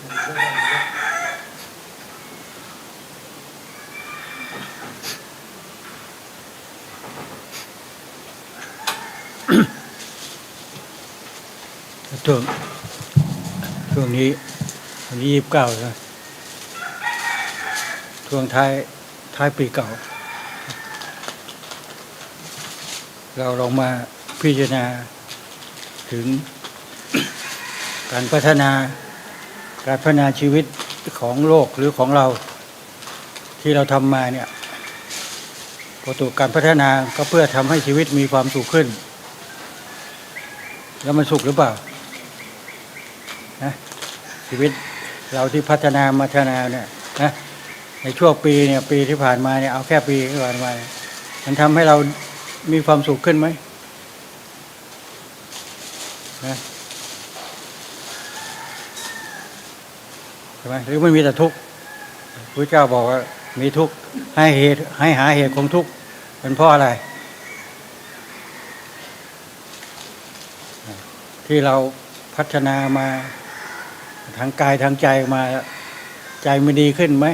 ช่วงช่วงนี้วันนี้ยี่สิบเก้านะช่วงท้ายท้ายปีเก่า เราลองมาพิจารณาถึงการพัฒนา การพัฒนาชีวิตของโลกหรือของเราที่เราทำมาเนี่ยประตูการพัฒนาก็เพื่อทำให้ชีวิตมีความสุขขึ้น แล้วมันสุขหรือเปล่านะชีวิตเราที่พัฒนามาพัฒนาเนี่ยนะในช่วงปีเนี่ยปีที่ผ่านมาเนี่ยเอาแค่ปีที่ผ่านมามันทำให้เรามีความสุขขึ้นไหมนะ ใช่ไหมหรือไม่มีแต่ทุกข์พระเจ้าบอกว่ามีทุกข์ให้เหตุให้หาเหตุของทุกข์เป็นเพราะอะไร ที่เราพัฒนามาทางกายทางใจมาใจไมันดีขึ้นไหม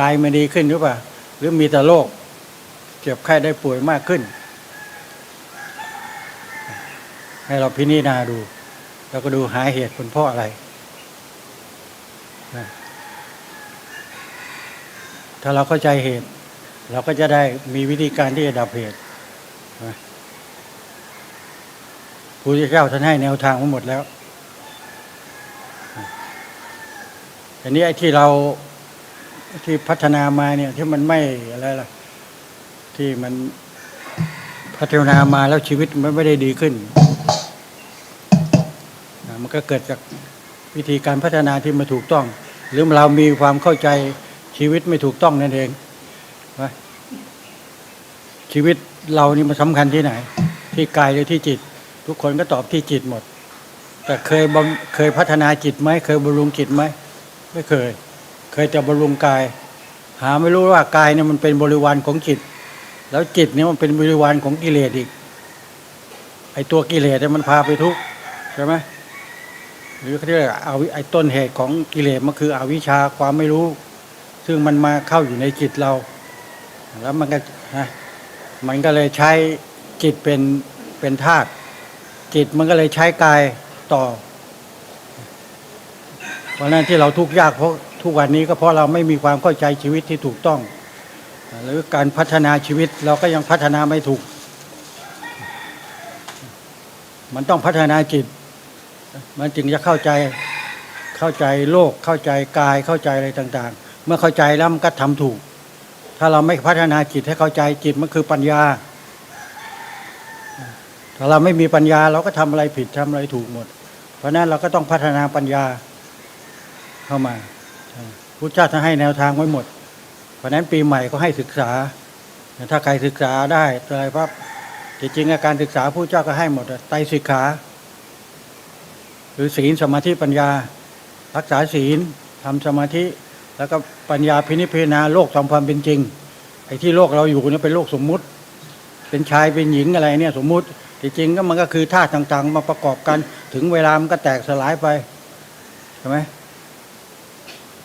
กายไมันดีขึ้นหรือเปล่าหรือมีแต่โรคเจ็บไข้ได้ป่วยมากขึ้น ให้เราพิจารณาดู แล้วก็ดูหาเหตุผลเพราะอะไร ถ้าเราเข้าใจเหตุ เราก็จะได้มีวิธีการที่จะดับเหตุนะพระพุทธเจ้าท่านให้แนวทางมาหมดแล้วอันนี้ไอ้ที่เราที่พัฒนามาเนี่ย ที่มันไม่อะไรล่ะ ที่มันพัฒนามาแล้วชีวิตมันไม่ได้ดีขึ้น มันก็เกิดจาก วิธีการพัฒนาที่ไมาถูกต้อง หรือเรามีความเข้าใจชีวิตไม่ถูกต้องนั่นเองชีวิตเรานี่มันสำคัญที่ไหน ที่กายหรือที่จิต ทุกคนก็ตอบที่จิตหมด แต่เคยเคยพัฒนาจิตไหมเคยบำรุงจิตไหมไม่เคย เคยแต่บำรุงกาย หาไม่รู้ว่ากายเนี่ยมันเป็นบริวารของจิต แล้วจิตเนี่ยมันเป็นบริวารของกิเลสอีกไอตัวกิเลสเนี่ยมันพาไปทุกข์ใช่ไหม หรือเขาเรียกว่าเอาไอต้นเหตุของกิเลสมันคืออวิชชาความไม่รู้ ซึ่งมันมาเข้าอยู่ในจิตเรา แล้วมันก็มันก็เลยใช้จิตเป็นเป็นธาตุจิตมันก็เลยใช้กายต่อ เพราะฉะนั้นที่เราทุกข์ยากเพราะทุกวันนี้ก็เพราะเราไม่มีความเข้าใจชีวิตที่ถูกต้อง หรือการพัฒนาชีวิตเราก็ยังพัฒนาไม่ถูก มันต้องพัฒนาจิต มันจึงจะเข้าใจเข้าใจโลกเข้าใจกายเข้าใจอะไรต่าง ๆ เมื่อเข้าใจแล้วมันก็ทำถูก ถ้าเราไม่พัฒนาจิตให้เข้าใจจิตมันคือปัญญา ถ้าเราไม่มีปัญญาเราก็ทำอะไรผิดทำอะไรถูกหมด เพราะนั้นเราก็ต้องพัฒนาปัญญาเข้ามาพุทธเจ้าท่านให้แนวทางไว้หมด เพราะนั้นปีใหม่ก็ให้ศึกษา ถ้าใครศึกษาได้อะไรปั๊บจริงๆการศึกษาผู้เจ้าก็ให้หมดไตรสิกขา หรือศีลสมาธิปัญญา รักษาศีลทำสมาธิ แล้วก็ปัญญาพินิจพิจารณาโลกตามความเป็นจริงไอ้ที่โลกเราอยู่เนี่ยเป็นโลกสมมุติ เป็นชายเป็นหญิงอะไรเนี่ยสมมุติที่จริงก็มันก็คือธาตุต่างๆ มาประกอบกันถึงเวลามันก็แตกสลายไปใช่ไหม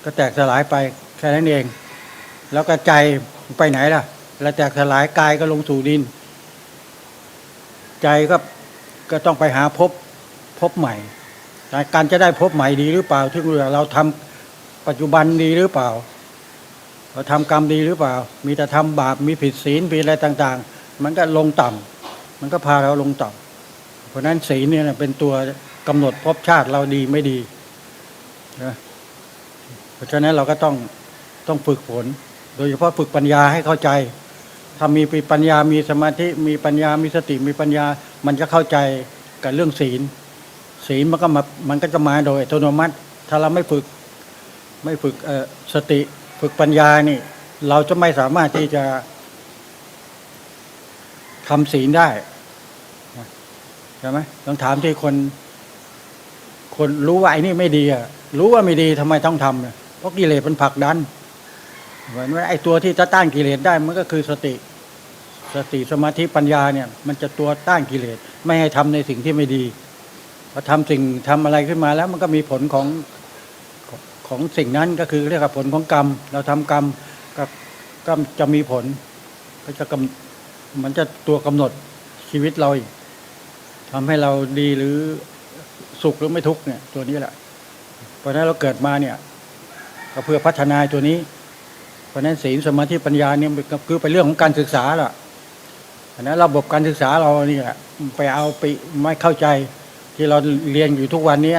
ก็แตกสลายไปแค่นั้นเอง แล้วก็ใจไปไหนล่ะแล้วแตกสลายกายก็ลงสู่ดิน ใจก็ก็ต้องไปหาพบพบใหม่ การจะได้พบใหม่ดีหรือเปล่า ที่เราทำปัจจุบันดีหรือเปล่า เราทำกรรมดีหรือเปล่า มีแต่ทำบาปมีผิดศีลมีอะไรต่าง ๆ มันก็ลงต่ำมันก็พาเราลงต่ำเพราะฉะนั้นศีลเนี่ยเป็นตัวกำหนดภพชาติเราดีไม่ดีนะเพราะฉะนั้นเราก็ต้องต้องฝึกฝน โดยเฉพาะฝึกปัญญาให้เข้าใจ ถ้ามีปัญญามีสมาธิมีปัญญามีสติมีปัญญา มันจะเข้าใจกับเรื่องศีล ศีลมันก็มามันก็จะมาโดยอัตโนมัติ ถ้าเราไม่ฝึกไม่ฝึกเอ่อสติฝึกปัญญานี่ เราจะไม่สามารถที่จะทำศีลได้ใช่ไหมต้องถามที่คน คนรู้ว่าไอ้นี่ไม่ดีอะรู้ว่าไม่ดีทำไมต้องทำเนี่ยเพราะกิเลสมันผลักดันเหมือนว่าไอ้ตัวที่จะต้านกิเลสได้มันก็คือสติ สติสมาธิปัญญาเนี่ย มันจะตัวต้านกิเลส ไม่ให้ทำในสิ่งที่ไม่ดี พอทำสิ่งทำอะไรขึ้นมาแล้วมันก็มีผลของของสิ่งนั้นก็คือเรียกว่าผลของกรรม เราทำกรรมก็ก็จะมีผล ก็จะกำมันจะตัวกำหนดชีวิตเราอีกทำให้เราดีหรือสุขหรือไม่ทุกเนี่ยตัวนี้แหละ เพราะนั้นเราเกิดมาเนี่ย ก็เพื่อพัฒนาตัวนี้ เพราะนั้นศีลสมาธิปัญญาเนี่ยมันก็คือเป็นเรื่องของการศึกษาล่ะเพราะนั้นระบบการศึกษาเราเนี่แหละไปเอาไปไม่เข้าใจ ที่เราเรียนอยู่ทุกวันนี้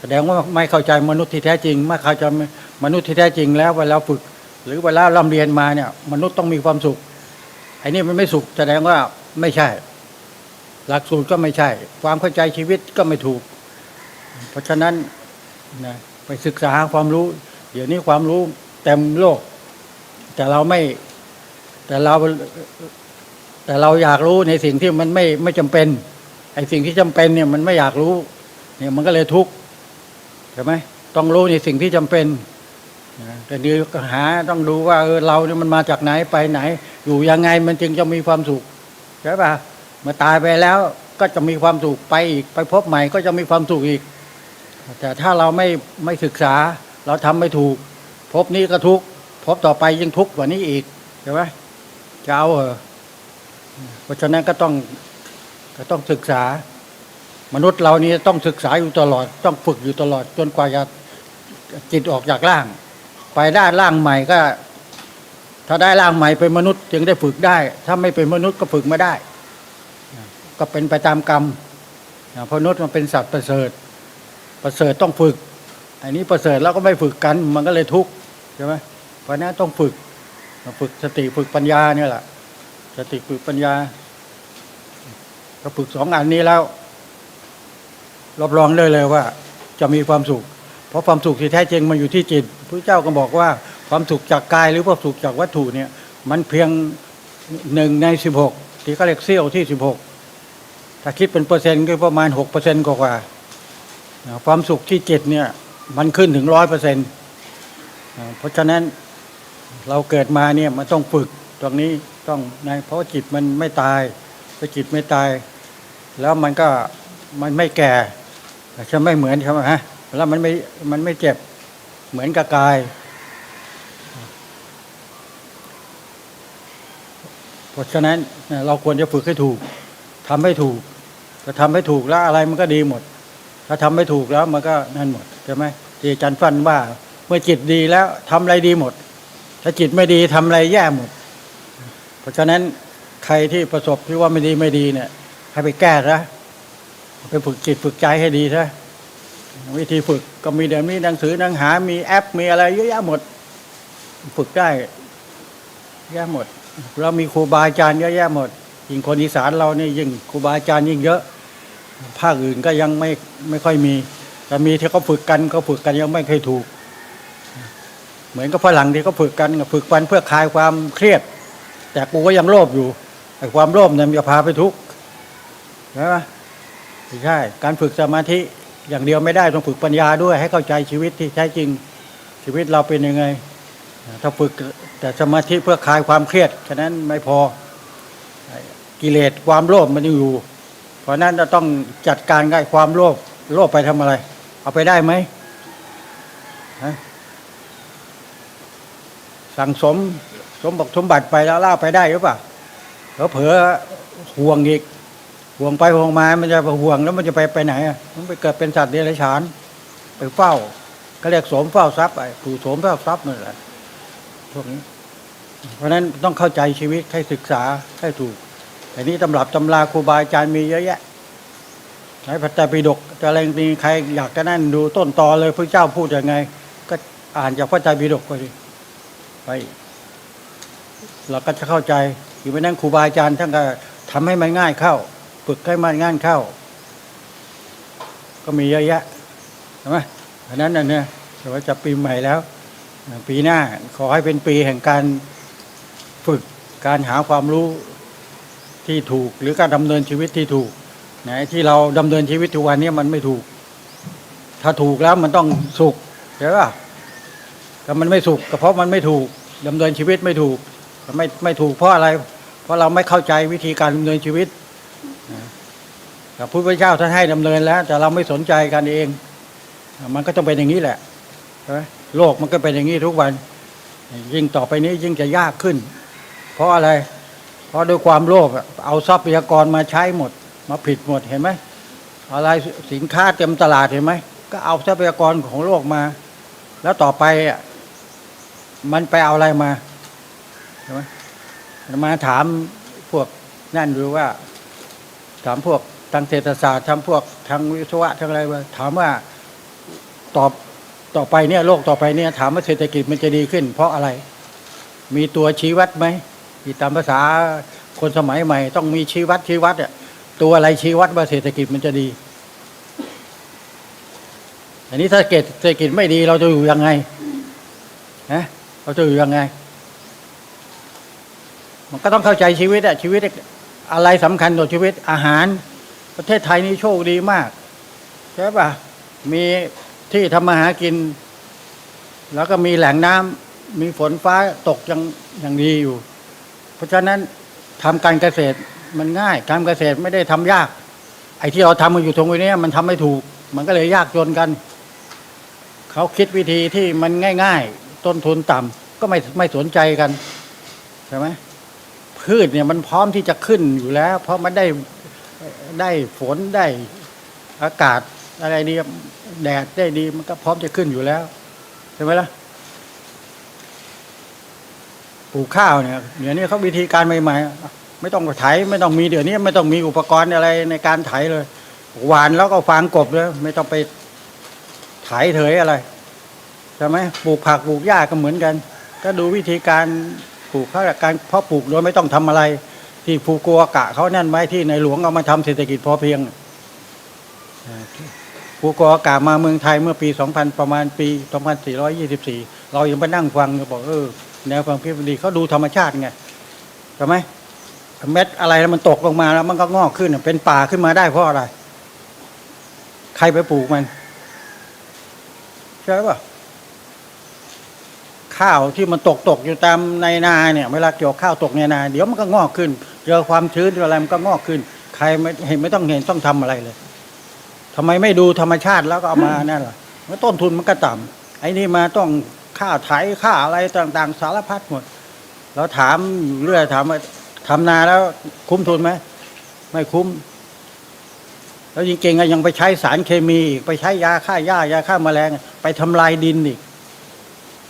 แสดงว่าไม่เข้าใจมนุษย์ที่แท้จริงไม่เข้าใจมนุษย์ที่แท้จริงแล้วเวลาฝึก หรือเวลาเร่ำเรียนมาเนี่ย มนุษย์ต้องมีความสุขไอ้นี่มันไม่สุขแสดงว่าไม่ใช่ หลักสูตรก็ไม่ใช่ ความเข้าใจชีวิตก็ไม่ถูก เพราะฉะนั้นนะไปศึกษาความรู้ เดี๋ยวนี้ความรู้เต็มโลก แต่เราไม่แต่เราแต่เราอยากรู้ในสิ่งที่มันไม่ไม่จำเป็น ไอ้สิ่งที่จำเป็นเนี่ยมันไม่อยากรู้ เนี่ยมันก็เลยทุกข์ใช่ไหมต้องรู้ในสิ่งที่จำเป็นแต่เดียวก็หาต้องดูว่าเออเราเนี่ยมันมาจากไหนไปไหน อยู่ยังไงมันจึงจะมีความสุขใช่ป่ะเมื่อตายไปแล้วก็จะมีความสุขไปอีกไปพบใหม่ก็จะมีความสุขอีก แต่ถ้าเราไม่ไม่ศึกษา เราทำไม่ถูก พบนี้ก็ทุกพบต่อไปยิ่งทุกกว่านี้อีกใช่ไหมจะเอาเหรอเพราะฉะนั้นก็ต้อง ก็ต้องศึกษา มนุษย์เรานี่ต้องศึกษาอยู่ตลอด ต้องฝึกอยู่ตลอด จนกว่าจะจิตออกจากร่าง ไปได้ร่างใหม่ก็ ถ้าได้ร่างใหม่เป็นมนุษย์ จึงได้ฝึกได้ ถ้าไม่เป็นมนุษย์ก็ฝึกไม่ได้ ก็เป็นไปตามกรรมเพราะมนุษย์มันเป็นสัตว์ประเสริฐ ประเสริฐต้องฝึก อันนี้ประเสริฐแล้วก็ไม่ฝึกกัน มันก็เลยทุกข์ใช่ไหมเพราะนั้นต้องฝึกฝึกสติฝึกปัญญาเนี่ยแหละสติฝึกปัญญา ก็ฝึกสองอันนี้แล้วรับรองได้เลยว่า จะมีความสุข เพราะความสุขที่แท้จริงมันอยู่ที่จิตพระเจ้าก็บอกว่าความสุขจากกายหรือความสุขจากวัตถุเนี่ย มันเพียงหนึ่งในสิบหกที่เขาเรียกเซี่ยวที่สิบหกถ้าคิดเป็นเปอร์เซ็นต์ก็ประมาณหกเปอร์เซ็นต์กว่าความสุขที่จิตเนี่ยมันขึ้นถึงร้อยเปอร์เซ็นต์เพราะฉะนั้นเราเกิดมาเนี่ยมันต้องฝึกตรงนี้ต้องในเพราะจิตมันไม่ตายถ้าจิตไม่ตาย แล้วมันก็มันไม่แก่จะไม่เหมือนใช่ไหมฮะแล้วมันไม่มันไม่เจ็บเหมือนกับกายเพราะฉะนั้นเราควรจะฝึกให้ถูกทำให้ถูกถ้าทำให้ถูกแล้วอะไรมันก็ดีหมด ถ้าทำไม่ถูกแล้วมันก็นั่นหมดใช่ไหมที่อาจารย์ฟันว่าเมื่อจิตดีแล้วทำอะไรดีหมด ถ้าจิตไม่ดีทำอะไรแย่หมด เพราะฉะนั้นใครที่ประสบที่ว่าไม่ดีไม่ดีเนี่ย ให้ไปแก้ซะไปฝึกจิตฝึกใจให้ดีซะวิธีฝึกก็มีเดี๋ยวนี้หนังสือหนังหา มีแอปมีอะไรเยอะแยะหมด ฝึกได้เยอะแยะหมดเรามีครูบาอาจารย์เยอะแยะหมดยิ่งคนอีสานเราเนี่ยยิ่งครูบาอาจารย์ยิ่งเยอะ ภาคอื่นก็ยังไม่ไม่ค่อยมี แต่มีที่เขาฝึกกันเขาฝึกกันยังไม่เคยถูก เหมือนกับฝรั่งที่เขาฝึกกันฝึกกันเพื่อคลายความเครียด แต่กูก็ยังโลภอยู่ไอ้ความโลภเนี่ยมันจะพาไปทุกข์ ใช่ไหมไม่ใช่ การฝึกสมาธิอย่างเดียวไม่ได้ต้องฝึกปัญญาด้วย ให้เข้าใจชีวิตที่แท้จริงชีวิตเราเป็นยังไง ถ้าฝึกแต่สมาธิเพื่อคลายความเครียดฉะนั้นไม่พอกิเลสความโลภมันยังอยู่ เพราะนั้นเราต้องจัดการกับความโลภโลภไปทำอะไร เอาไปได้ไหมสั่งสมสมบัติสมบัติไปแล้วล่าไปได้หรือเปล่าแล้วเผลอห่วงอีก ห่วงไปห่วงมา มันจะห่วงแล้วมันจะไปไปไหนอะมันไปเกิดเป็นสัตว์เดรัจฉาน ไปเฝ้าก็เรียกโสมเฝ้าทรัพย์ไอ้ผู้สมเฝ้าทรัพย์นั่นแหละพวกนี้ เพราะฉะนั้นต้องเข้าใจชีวิตให้ศึกษาให้ถูกแต่นี้ตำรับตำราครูบาอาจารย์มีเยอะแยะในพระไตรปิฎกจะอะไรมีใครอยากจะนั่นดูต้นตอเลยพระเจ้าพูดยังไง ก็อ่านจากพระไตรปิฎกไปดิไปเราก็จะเข้าใจอยู่ไปนั่งครูบาอาจารย์ท่านก็ทำให้มันง่ายเข้า ฝึกให้มันงายเข้า ก็มีเยอะแยะใช่ไหมเพราะนั้นน่ะเนี่ยแต่ว่าจะปีใหม่แล้ว ปีหน้าขอให้เป็นปีแห่งการฝึกการหาความรู้ที่ถูกหรือการดำเนินชีวิตที่ถูกไหนที่เราดำเนินชีวิตทุกวันนี้มันไม่ถูก ถ้าถูกแล้วมันต้องสุขใช่ป่ะถ้ามันไม่สุขก็เพราะมันไม่ถูกดำเนินชีวิตไม่ถูกไม่ไม่ถูกเพราะอะไร เพราะเราไม่เข้าใจวิธีการดำเนินชีวิต พระพุทธเจ้าท่านให้ดำเนินแล้ว แต่เราไม่สนใจกันเอง มันก็ต้องเป็นอย่างนี้แหละใช่ไหมโลกมันก็เป็นอย่างนี้ทุกวัน ยิ่งต่อไปนี้ยิ่งจะยากขึ้น เพราะอะไร เพราะด้วยความโลภเอาทรัพยากรมาใช้หมด มาผิดหมดเห็นไหมอะไรสินค้าเต็มตลาดเห็นไหมก็เอาทรัพยากรของโลกมา แล้วต่อไปอะมันไปเอาอะไรมาใช่ไหมมาถามพวกนั่นดูว่า ถามพวกางเศรษฐศาสตร์ทางพวกทางวิศวะทางอะไรว่าถามว่าตอบต่อไปเนี่ยโลกต่อไปเนี่ยถามว่าเศรษฐกิจมันจะดีขึ้น เพราะอะไร มีตัวชี้วัดไหมที่ตามภาษาคนสมัยใหม่ ต้องมีชี้วัดชี้วัดอะตัวอะไรชี้วัดว่าเศรษฐกิจมันจะดี อันนี้ถ้าเกตเศรษฐกิจไม่ดีเราจะอยู่ยังไงนะเราจะอยู่ยังไง มันก็ต้องเข้าใจชีวิตอะชีวิตอะไรสำคัญต่อชีวิตอาหาร ประเทศไทยนี่โชคดีมาก ใช่ปะมีที่ทำมาหากิน แล้วก็มีแหล่งน้ำมีฝนฟ้าตกอย่างอย่างดีอยู่ เพราะฉะนั้นทำการเกษตรมันง่ายการเกษตรไม่ได้ทำยาก ไอ้ที่เราทำมันอยู่ตรงนี้มันทำไม่ถูก มันก็เลยยากจนกัน เขาคิดวิธีที่มันง่าย ๆ ต้นทุนต่ำก็ไม่ไม่สนใจกันใช่ไหมพืชเนี่ยมันพร้อมที่จะขึ้นอยู่แล้ว เพราะมันได้ ได้ฝนได้อากาศอะไรดีแดดได้ดีมันก็พร้อมจะขึ้นอยู่แล้วใช่ไหมล่ะปลูกข้าวเนี่ยเดี๋ยวนี้เขาวิธีการใหม่ๆไม่ต้องไถไม่ต้องมีเดี๋ยวนี้ไม่ต้องมีอุปกรณ์อะไรในการไถเลย หวานแล้วก็ฟางกบเลยไม่ต้องไปไถเถยอะไรใช่ไหมปลูกผักปลูกหญ้าก็เหมือนกัน ก็ดูวิธีการปลูกเขาวการเพาะปลูกโดยไม่ต้องทำอะไร ที่ฟูกัวกะเขานั่นไว้ที่ในหลวงเอามาทำเศรษฐกิจพอเพียงฟูกัวกะมาเมืองไทยเมื่อปี 2000 ประมาณปี 2424 เรายังไปนั่งฟังก็บอกเออแนวความคิดดีเขาดูธรรมชาติไงใช่ไหมเม็ดอะไรแล้วมันตกลงมาแล้วมันก็งอกขึ้นเป็นป่าขึ้นมาได้เพราะอะไร ใครไปปลูกมันใช่ป่ะข้าวที่มันตกตกอยู่ตามในนาเนี่ย เวลาเกี่ยวข้าวตกในนา เดี๋ยวมันก็งอกขึ้น เจอความชื้นเจออะไรมันก็งอกขึ้น ใครไม่เห็นไม่ต้องเห็นต้องทำอะไรเลยทำไมไม่ดูธรรมชาติแล้วก็เอามานั่นล่ะเมื่อต้นทุนมันก็ต่ำไอ้นี่มาต้องค่าไถค่าอะไรต่างๆ สารพัดหมดเราถามอยู่เรื่อยถามว่าทำนาแล้วคุ้มทุนไหมไม่คุ้ม แล้วจริงๆอะยังไปใช้สารเคมีอีกไปใช้ยาฆ่าหญ้ายาฆ่าแมลง ไปทำลายดินอีก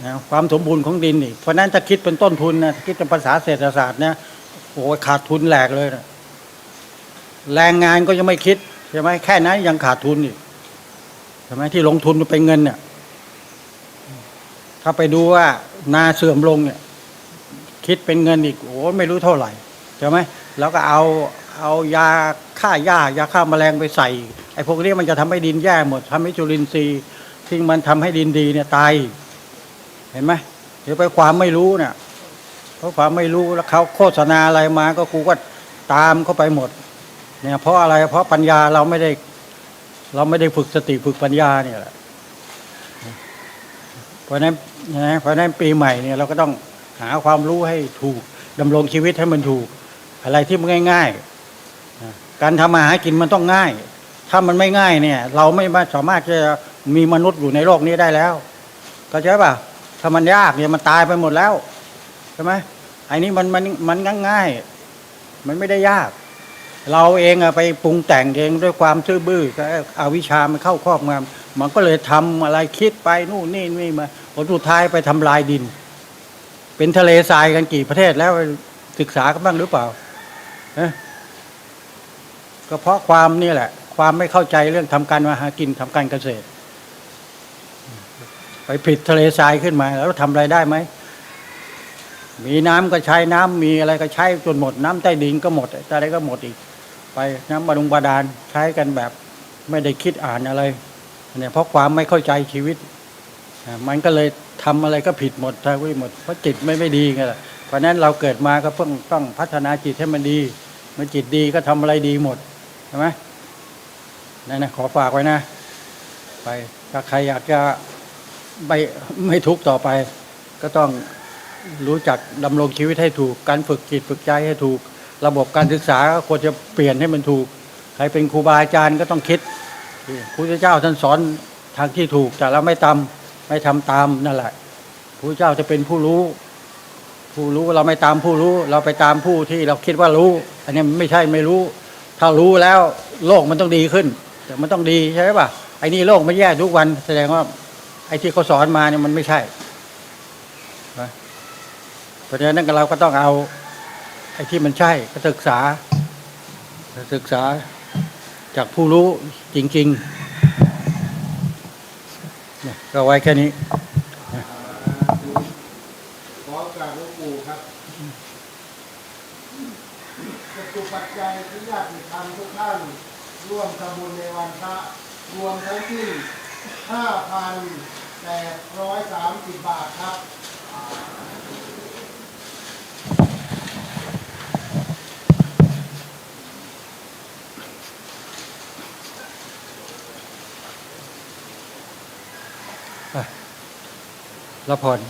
นะความสมบูรณ์ของดินอีกเพราะฉะนั้นถ้าคิดเป็นต้นทุนนะคิดเป็นภาษาเศรษฐศาสตร์นะ โอ้ยขาดทุนแหลกเลยนะแรงงานก็ยังไม่คิดใช่ไหมแค่นั้นยังขาดทุนอีกใช่ไหมที่ลงทุนเป็นเงินเนี่ย ถ้าไปดูว่านาเสื่อมลงเนี่ย คิดเป็นเงินอีกโอ้ไม่รู้เท่าไหร่ใช่ไหมแล้วก็เอาเอายาฆ่าหญ้ายาฆ่าแมลงไปใส่ไอ้พวกนี้มันจะทำให้ดินแย่หมดทำให้จุลินทรีย์ที่มันทำให้ดินดีเนี่ยตายเห็นไหมเดี๋ยวไปความไม่รู้เนี่ย เพราะความไม่รู้แล้วเขาโฆษณาอะไรมาก็กูก็ตามเข้าไปหมด เนี่ยเพราะอะไรเพราะปัญญาเราไม่ได้ เราไม่ได้ฝึกสติฝึกปัญญาเนี่ยแหละเพราะนั้นนะเพราะนั้นปีใหม่เนี่ยเราก็ต้องหาความรู้ให้ถูกดำรงชีวิตให้มันถูก อะไรที่มันง่ายๆการทำมาหากินมันต้องง่าย ถ้ามันไม่ง่ายเนี่ย เราไม่สามารถจะมีมนุษย์อยู่ในโลกนี้ได้แล้ว ก็ใช่ป่ะถ้ามันยากเนี่ยมันตายไปหมดแล้ว ใช่ไหมไอ้นี้มันมันมันง่ายๆ มันไม่ได้ยาก เราเองอะไปปรุงแต่งเองด้วยความซื่อบื้อก็อาวิชามันเข้าครอบงำมันก็เลยทำอะไรคิดไปนู่นนี่นี่มาผลสุดท้ายไปทำลายดิน เป็นทะเลทรายกันกี่ประเทศแล้วศึกษากันบ้างหรือเปล่าฮะก็เพราะความนี่แหละ ความไม่เข้าใจเรื่องทำการมาหากินทำการเกษตร ไปผิดทะเลทรายขึ้นมา แล้วทำอะไรได้ไหม มีน้ำก็ใช้น้ำมีอะไรก็ใช้จนหมดน้ำใต้ดินก็หมดอะไรก็หมดอีก ไปน้ำบาดุงบาดาลใช้กันแบบไม่ได้คิดอ่านอะไรเนี่ยเพราะความไม่เข้าใจชีวิต มันก็เลยทำอะไรก็ผิดหมดทางวิหมดเพราะจิตไม่ไม่ดีไงล่ะเพราะฉะนั้นเราเกิดมาก็เพิ่งต้องพัฒนาจิตให้มันดีเมื่อจิตดีก็ทำอะไรดีหมดใช่ไหมนั่นนะขอฝากไว้นะ ไปถ้าใครอยากจะไม่ไม่ทุกข์ต่อไป ก็ต้อง รู้จักดำรงชีวิตให้ถูก การฝึกจิตฝึกใจให้ถูก ระบบการศึกษาก็ควรจะเปลี่ยนให้มันถูก ใครเป็นครูบาอาจารย์ก็ต้องคิดพระเจ้าท่านสอนทางที่ถูกแต่เราไม่ตามไม่ทำตามนั่นแหละพระเจ้าจะเป็นผู้รู้ ผู้รู้เราไม่ตามผู้รู้ เราไปตามผู้ที่เราคิดว่ารู้ อันนี้ไม่ใช่ไม่รู้ ถ้ารู้แล้วโลกมันต้องดีขึ้น แต่มันต้องดีใช่ป่ะไอ้นี่โลกมันแย่ทุกวัน แสดงว่า ไอ้ที่เขาสอนมาเนี่ยมันไม่ใช่ เพราะฉะนั้นเราก็ต้องเอาไอ้ที่มันใช่ก็ศึกษา ศึกษาจากผู้รู้จริงๆเนี่ยก็ไว้แค่นี้ขอกราบหลวงปู่ครับจตุปัจจัยที่ญาติธรรมทุกท่านร่วมทำบุญในวันพระรวมทั้งสิ้น5,830 บาทครับ ละพร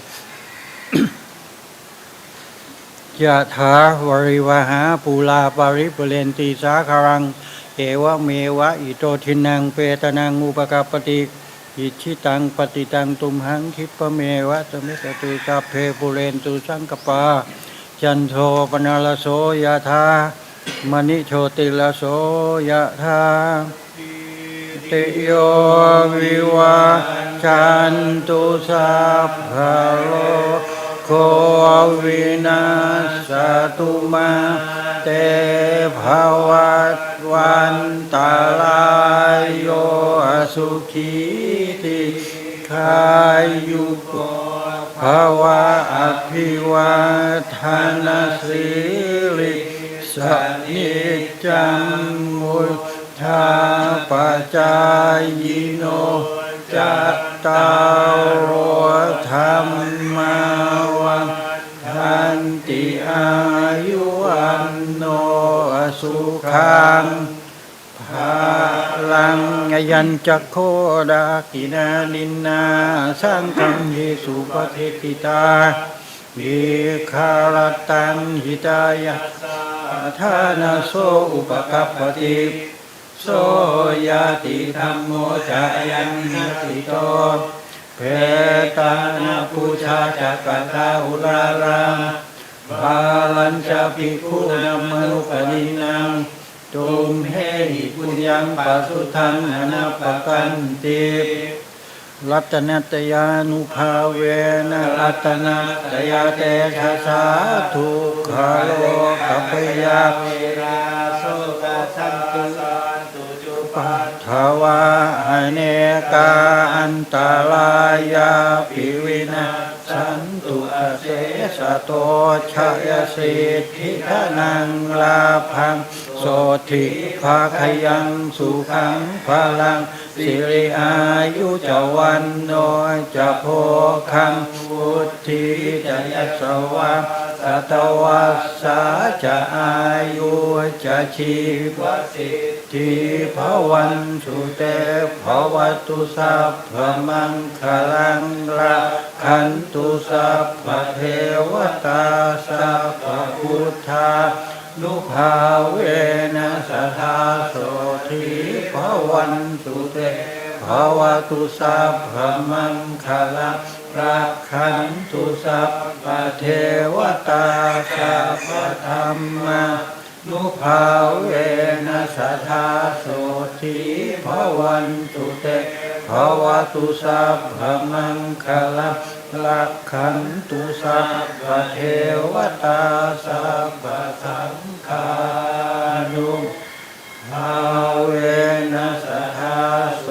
ยะถาวริวหาปูลาปาริปุเรนตีสาคารัง เอวะเมวะอิโตทินังเปตนังอุปกาปติอิชิตังปฏิตังตุมหังคิปะเมวะสมิสตุสัพเพปุเรนตุสังกปา จันโทปนาลโสยะธามณิโชติลโสยะธา ติโยวิวาจันตุสัพพโลกโควินาสตุมาเตภวัตวันตารายโยสุขีติขายุโกภวะอภิวาทานสิริสนิจจังมุต ทาปัจจายโนจัตตารโอธรรมาวังทันติอายุวันโนสุขังภาลังยัญจักโคดากินาลินนาสังฆังเยสุปฏิทิตาวิคารตังหิตายะทานาโสอุปกัปปติ โสยติธรรมโมจายันหติโตเพตานาปูชาจักตาอุรารังบาลัญจะภิกขุนัมนุปนินังตุมเหหิปุญญังปัสุทังอนาปกันติรัตนตยานุภาเวนะรัตนตยาเตชะสาทุกขโลกัปยาเปัทวาอเนกาอันตรายาปิวินาสันตุอเสสโตชยสิทธิธนังลาพังโสธิภาคยังสุขังพลัง สิริอายุจะวันโนจะโพคังวุทธิจะยสวะ ตวัสสาจะอายุจะชีวสิทธิภวันสุเตภวตุสัพพมังคลังละขันตุสัพพเทวตาสัพพพุทธานุภาเวนะสทาโสทิภวันตุเตภวตุสัพพมังคลัง ระคันตุสัพพเทวตาสัพธรรมานุภาเวนัสธาโสทิภวันตุเตภวตุสัพพมังคลักลักขันตุสัพพเทวตาสัพสังฆานุภาเวนัสธาโส